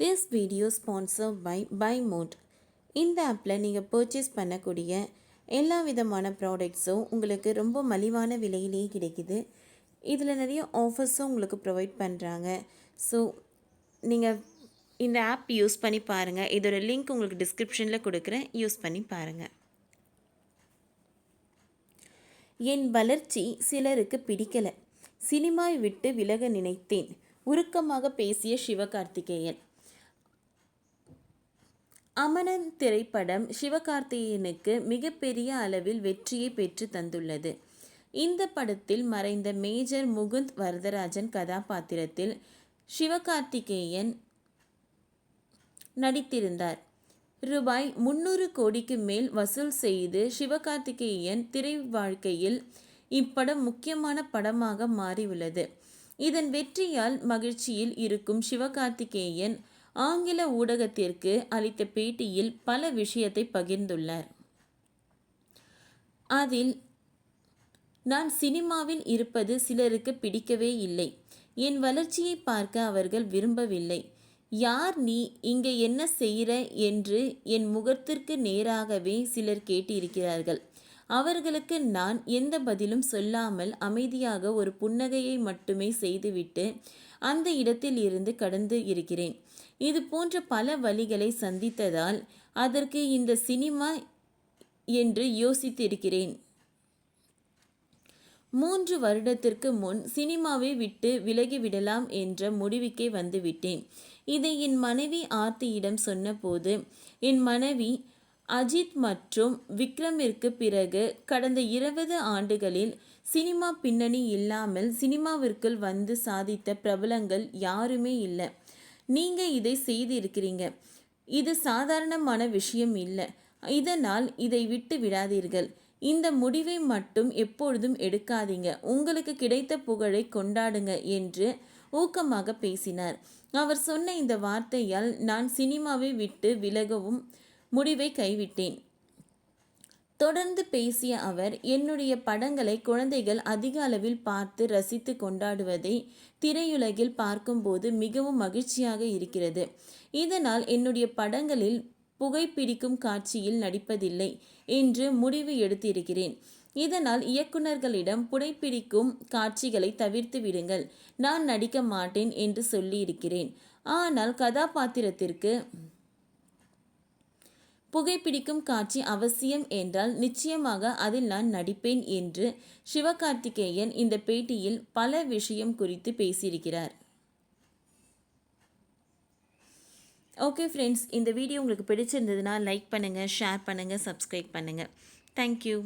This video sponsor by by mode இந்த ஆப்பில் நீங்கள் பர்ச்சேஸ் பண்ணக்கூடிய எல்லா விதமான ப்ராடக்ட்ஸும் உங்களுக்கு ரொம்ப மலிவான விலையிலேயே கிடைக்குது. இதில் நிறைய ஆஃபர்ஸும் உங்களுக்கு ப்ரொவைட் பண்ணுறாங்க ஸோ நீங்கள் இந்த ஆப் யூஸ் பண்ணி பாருங்கள் இதோட லிங்க் உங்களுக்கு டிஸ்கிரிப்ஷனில் கொடுக்குறேன். யூஸ் பண்ணி பாருங்கள் என் வளர்ச்சி சிலருக்கு பிடிக்கலை. சினிமாவை விட்டு விலக நினைத்தேன். உருக்கமாக பேசிய சிவகார்த்திகேயன். அமரன் திரைப்படம் சிவகார்த்திகேயனுக்கு மிகப்பெரிய அளவில் வெற்றியை பெற்று தந்துள்ளது. இந்த படத்தில் மறைந்த மேஜர் முகுந்த் வரதராஜன் கதாபாத்திரத்தில் சிவகார்த்திகேயன் நடித்திருந்தார். ரூபாய் முன்னூறு கோடிக்கு மேல் வசூல் செய்து சிவகார்த்திகேயன் திரை வாழ்க்கையில் இப்படம் முக்கியமான படமாக மாறியுள்ளது. இதன் வெற்றியால் மகிழ்ச்சியில் இருக்கும் சிவகார்த்திகேயன் ஆங்கில ஊடகத்திற்கு அளித்த பேட்டியில் பல விஷயத்தை பகிர்ந்துள்ளார். அதில் நான் சினிமாவில் இருப்பது சிலருக்கு பிடிக்கவே இல்லை. என் வளர்ச்சியை பார்க்க அவர்கள் விரும்பவில்லை. யார் நீ? இங்கே என்ன செய்கிற? என்று என் முகத்திற்கு நேராகவே சிலர் கேட்டிருக்கிறார்கள். அவர்களுக்கு நான் எந்த பதிலும் சொல்லாமல் அமைதியாக ஒரு புன்னகையை மட்டுமே செய்துவிட்டு அந்த இடத்தில் இருந்து கடந்து இருக்கிறேன். இது போன்ற பல வழிகளை சந்தித்ததால் அதற்கு இந்த சினிமா என்று யோசித்திருக்கிறேன். மூன்று வருடத்திற்கு முன் சினிமாவை விட்டு விலகிவிடலாம் என்ற முடிவுக்கே வந்துவிட்டேன். இதை என் மனைவி ஆர்த்தியிடம் சொன்னபோது என் மனைவி அஜித் மற்றும் விக்ரமிற்கு பிறகு கடந்த இருபது ஆண்டுகளில் சினிமா பின்னணி இல்லாமல் சினிமாவிற்குள் வந்து சாதித்த பிரபலங்கள் யாருமே இல்லை. நீங்கள் இதை செய்திருக்கிறீங்க. இது சாதாரணமான விஷயம் இல்லை. இதனால் இதை விட்டு விடாதீர்கள். இந்த முடிவை மட்டும் எப்பொழுதும் எடுக்காதீங்க. உங்களுக்கு கிடைத்த புகழை கொண்டாடுங்க என்று ஊக்கமாக பேசினார். அவர் சொன்ன இந்த வார்த்தையால் நான் சினிமாவை விட்டு விலகவும் முடிவை கைவிட்டேன். தொடர்ந்து பேசிய அவர் என்னுடைய படங்களை குழந்தைகள் அதிக அளவில் பார்த்து ரசித்து கொண்டாடுவதை திரையுலகில் பார்க்கும்போது மிகவும் மகிழ்ச்சியாக இருக்கிறது. இதனால் என்னுடைய படங்களில் புகைப்பிடிக்கும் காட்சியில் நடிப்பதில்லை என்று முடிவு எடுத்திருக்கிறேன். இதனால் இயக்குநர்களிடம் புடைப்பிடிக்கும் காட்சிகளை தவிர்த்து விடுங்கள். நான் நடிக்க மாட்டேன் என்று சொல்லியிருக்கிறேன். ஆனால் கதாபாத்திரத்திற்கு புகைப்பிடிக்கும் காட்சி அவசியம் என்றால் நிச்சயமாக அதில் நான் நடிப்பேன் என்று சிவகார்த்திகேயன் இந்த பேட்டியில் பல விஷயம் குறித்து பேசியிருக்கிறார். ஓகே ஃப்ரெண்ட்ஸ் இந்த வீடியோ உங்களுக்கு பிடிச்சிருந்ததுன்னா லைக் பண்ணுங்கள் ஷேர் பண்ணுங்கள் சப்ஸ்கிரைப் பண்ணுங்கள் தேங்க்யூ